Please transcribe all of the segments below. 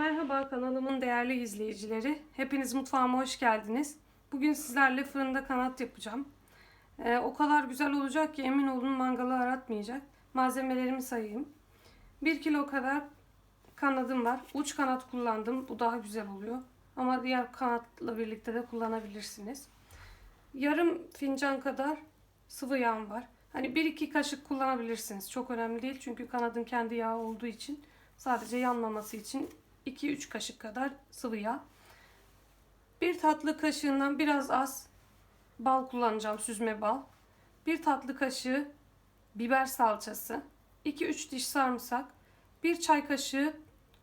Merhaba kanalımın değerli izleyicileri. Hepiniz mutfağıma hoş geldiniz. Bugün sizlerle fırında kanat yapacağım. Ee, o kadar güzel olacak ki emin olun mangalı aratmayacak. Malzemelerimi sayayım. 1 kilo kadar kanadım var. Uç kanat kullandım. Bu daha güzel oluyor. Ama diğer kanatla birlikte de kullanabilirsiniz. Yarım fincan kadar sıvı yağım var. Hani 1-2 kaşık kullanabilirsiniz. Çok önemli değil çünkü kanadın kendi yağı olduğu için sadece yanmaması için 2-3 kaşık kadar sıvı yağ. Bir tatlı kaşığından biraz az bal kullanacağım, süzme bal. Bir tatlı kaşığı biber salçası, 2-3 diş sarımsak, bir çay kaşığı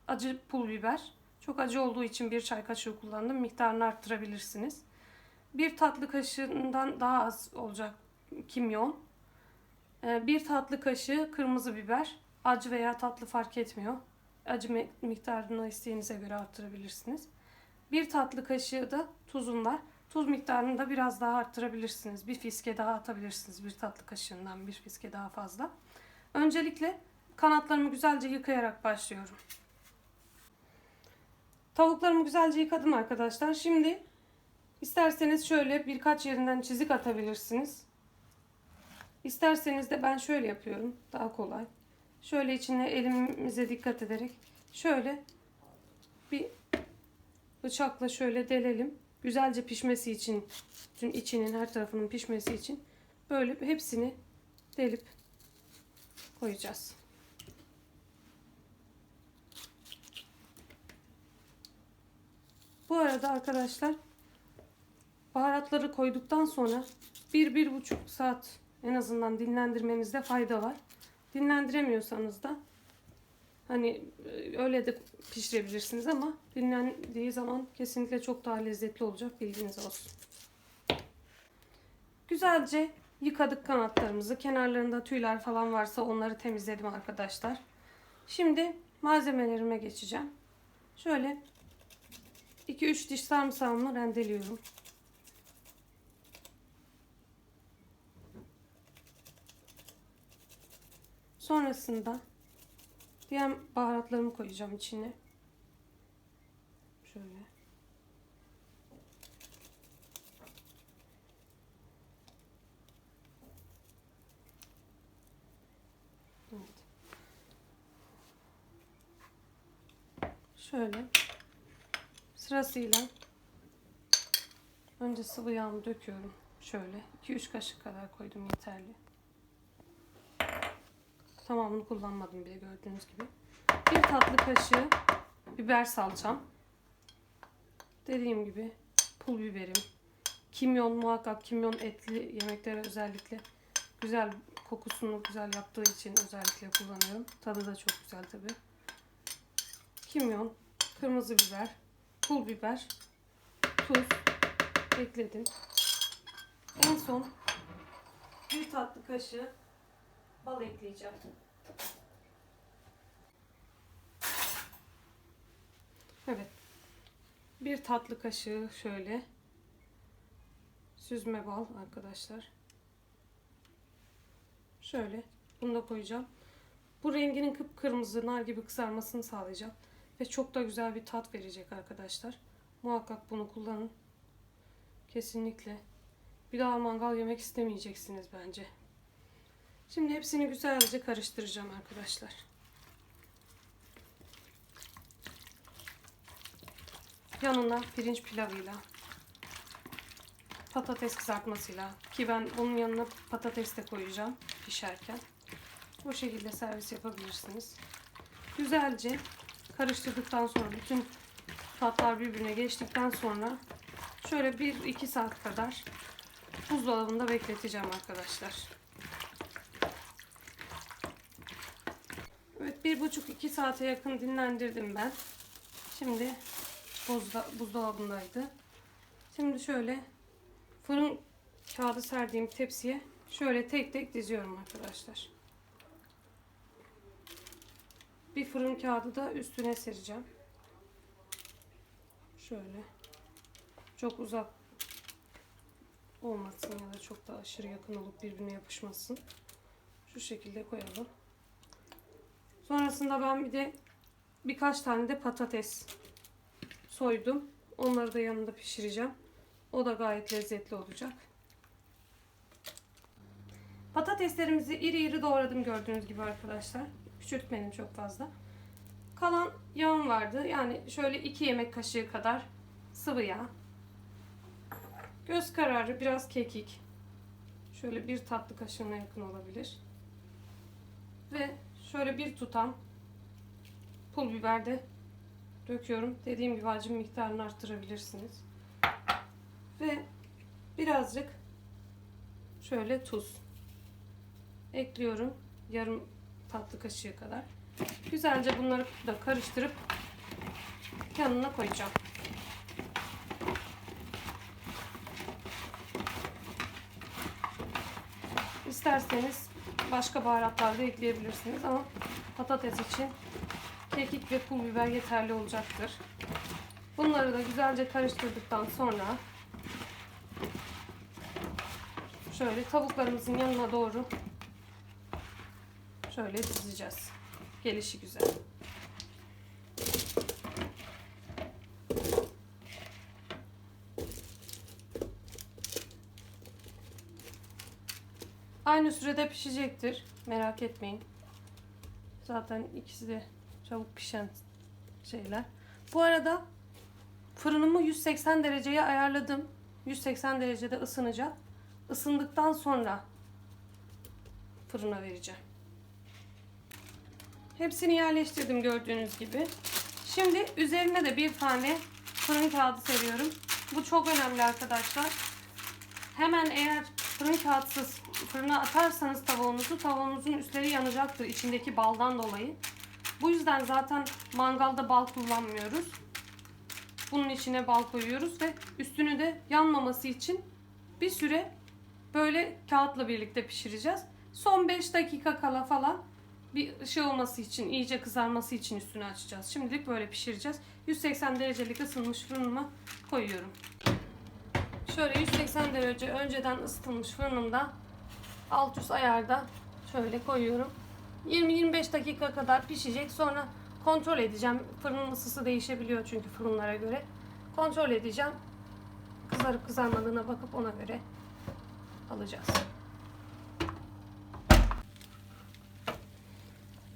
acı pul biber. Çok acı olduğu için bir çay kaşığı kullandım. Miktarını arttırabilirsiniz. Bir tatlı kaşığından daha az olacak kimyon. Ee, Bir tatlı kaşığı kırmızı biber. Acı veya tatlı fark etmiyor. Acı mi- miktarını isteğinize göre arttırabilirsiniz. Bir tatlı kaşığı da tuzum var. Tuz miktarını da biraz daha arttırabilirsiniz. Bir fiske daha atabilirsiniz. Bir tatlı kaşığından bir fiske daha fazla. Öncelikle kanatlarımı güzelce yıkayarak başlıyorum. Tavuklarımı güzelce yıkadım arkadaşlar. Şimdi isterseniz şöyle birkaç yerinden çizik atabilirsiniz. İsterseniz de ben şöyle yapıyorum. Daha kolay. Şöyle içine elimize dikkat ederek şöyle bir bıçakla şöyle delelim. Güzelce pişmesi için, bütün içinin her tarafının pişmesi için böyle hepsini delip koyacağız. Bu arada arkadaşlar baharatları koyduktan sonra bir bir buçuk saat en azından dinlendirmenizde fayda var. Dinlendiremiyorsanız da hani e, öyle de pişirebilirsiniz ama dinlendiği zaman kesinlikle çok daha lezzetli olacak bilginiz olsun. Güzelce yıkadık kanatlarımızı. Kenarlarında tüyler falan varsa onları temizledim arkadaşlar. Şimdi malzemelerime geçeceğim. Şöyle 2-3 diş sarımsağımı rendeliyorum. Sonrasında diğer baharatlarımı koyacağım içine. Şöyle. Evet. Şöyle. Sırasıyla önce sıvı yağımı döküyorum. Şöyle 2-3 kaşık kadar koydum yeterli. Tamamını kullanmadım bile gördüğünüz gibi. Bir tatlı kaşığı biber salçam. Dediğim gibi pul biberim. Kimyon muhakkak kimyon etli yemeklere özellikle güzel kokusunu güzel yaptığı için özellikle kullanıyorum. Tadı da çok güzel tabi. Kimyon, kırmızı biber, pul biber, tuz ekledim. En son bir tatlı kaşığı bal ekleyeceğim. Evet. Bir tatlı kaşığı şöyle süzme bal arkadaşlar. Şöyle bunu da koyacağım. Bu renginin kıpkırmızı nar gibi kızarmasını sağlayacak ve çok da güzel bir tat verecek arkadaşlar. Muhakkak bunu kullanın. Kesinlikle. Bir daha mangal yemek istemeyeceksiniz bence. Şimdi hepsini güzelce karıştıracağım arkadaşlar. Yanına pirinç pilavıyla, patates kızartmasıyla ki ben bunun yanına patates de koyacağım pişerken. Bu şekilde servis yapabilirsiniz. Güzelce karıştırdıktan sonra bütün tatlar birbirine geçtikten sonra şöyle 1-2 saat kadar buzdolabında bekleteceğim arkadaşlar. Evet bir buçuk iki saate yakın dinlendirdim ben. Şimdi buzda, buzdolabındaydı. Şimdi şöyle fırın kağıdı serdiğim tepsiye şöyle tek tek diziyorum arkadaşlar. Bir fırın kağıdı da üstüne sereceğim. Şöyle. Çok uzak olmasın ya da çok da aşırı yakın olup birbirine yapışmasın. Şu şekilde koyalım. Sonrasında ben bir de birkaç tane de patates soydum. Onları da yanında pişireceğim. O da gayet lezzetli olacak. Patateslerimizi iri iri doğradım gördüğünüz gibi arkadaşlar. Küçültmedim çok fazla. Kalan yağım vardı. Yani şöyle 2 yemek kaşığı kadar sıvı yağ. Göz kararı biraz kekik. Şöyle bir tatlı kaşığına yakın olabilir. Ve şöyle bir tutam pul biber de döküyorum. Dediğim gibi acı miktarını arttırabilirsiniz. Ve birazcık şöyle tuz ekliyorum. Yarım tatlı kaşığı kadar. Güzelce bunları da karıştırıp yanına koyacağım. İsterseniz başka baharatlar da ekleyebilirsiniz ama patates için kekik ve pul biber yeterli olacaktır. Bunları da güzelce karıştırdıktan sonra şöyle tavuklarımızın yanına doğru şöyle dizeceğiz. Gelişi güzel. Aynı sürede pişecektir. Merak etmeyin. Zaten ikisi de çabuk pişen şeyler. Bu arada fırınımı 180 dereceye ayarladım. 180 derecede ısınacak. Isındıktan sonra fırına vereceğim. Hepsini yerleştirdim gördüğünüz gibi. Şimdi üzerine de bir tane fırın kağıdı seriyorum. Bu çok önemli arkadaşlar. Hemen eğer fırın kağıtsız fırına atarsanız tavuğunuzu tavuğunuzun üstleri yanacaktır içindeki baldan dolayı. Bu yüzden zaten mangalda bal kullanmıyoruz. Bunun içine bal koyuyoruz ve üstünü de yanmaması için bir süre böyle kağıtla birlikte pişireceğiz. Son 5 dakika kala falan bir şey olması için, iyice kızarması için üstünü açacağız. Şimdilik böyle pişireceğiz. 180 derecelik ısınmış fırınıma koyuyorum. Şöyle 180 derece önceden ısıtılmış fırınımda alt üst ayarda şöyle koyuyorum. 20-25 dakika kadar pişecek. Sonra kontrol edeceğim. Fırının ısısı değişebiliyor çünkü fırınlara göre. Kontrol edeceğim. Kızarıp kızarmadığına bakıp ona göre alacağız.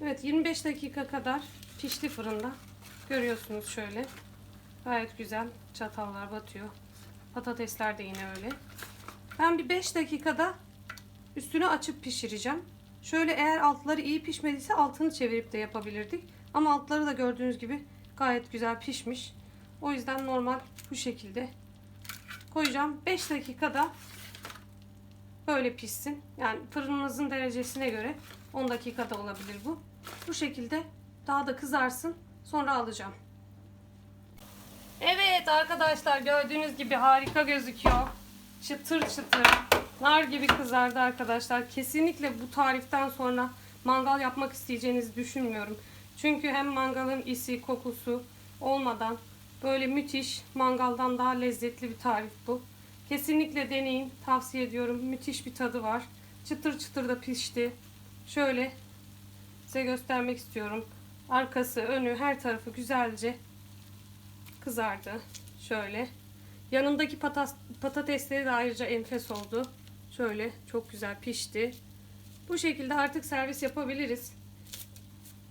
Evet 25 dakika kadar pişti fırında. Görüyorsunuz şöyle. Gayet güzel çatallar batıyor. Patatesler de yine öyle. Ben bir 5 dakikada üstünü açıp pişireceğim. Şöyle eğer altları iyi pişmediyse altını çevirip de yapabilirdik. Ama altları da gördüğünüz gibi gayet güzel pişmiş. O yüzden normal bu şekilde koyacağım. 5 dakikada böyle pişsin. Yani fırınınızın derecesine göre 10 dakikada olabilir bu. Bu şekilde daha da kızarsın. Sonra alacağım. Evet arkadaşlar gördüğünüz gibi harika gözüküyor. Çıtır çıtır. Nar gibi kızardı arkadaşlar. Kesinlikle bu tariften sonra mangal yapmak isteyeceğinizi düşünmüyorum. Çünkü hem mangalın isi, kokusu olmadan böyle müthiş, mangaldan daha lezzetli bir tarif bu. Kesinlikle deneyin. Tavsiye ediyorum. Müthiş bir tadı var. Çıtır çıtır da pişti. Şöyle size göstermek istiyorum. Arkası, önü, her tarafı güzelce kızardı. Şöyle. Yanındaki patas, patatesleri de ayrıca enfes oldu. Şöyle çok güzel pişti. Bu şekilde artık servis yapabiliriz.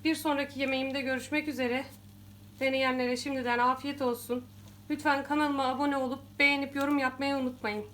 Bir sonraki yemeğimde görüşmek üzere. Deneyenlere şimdiden afiyet olsun. Lütfen kanalıma abone olup beğenip yorum yapmayı unutmayın.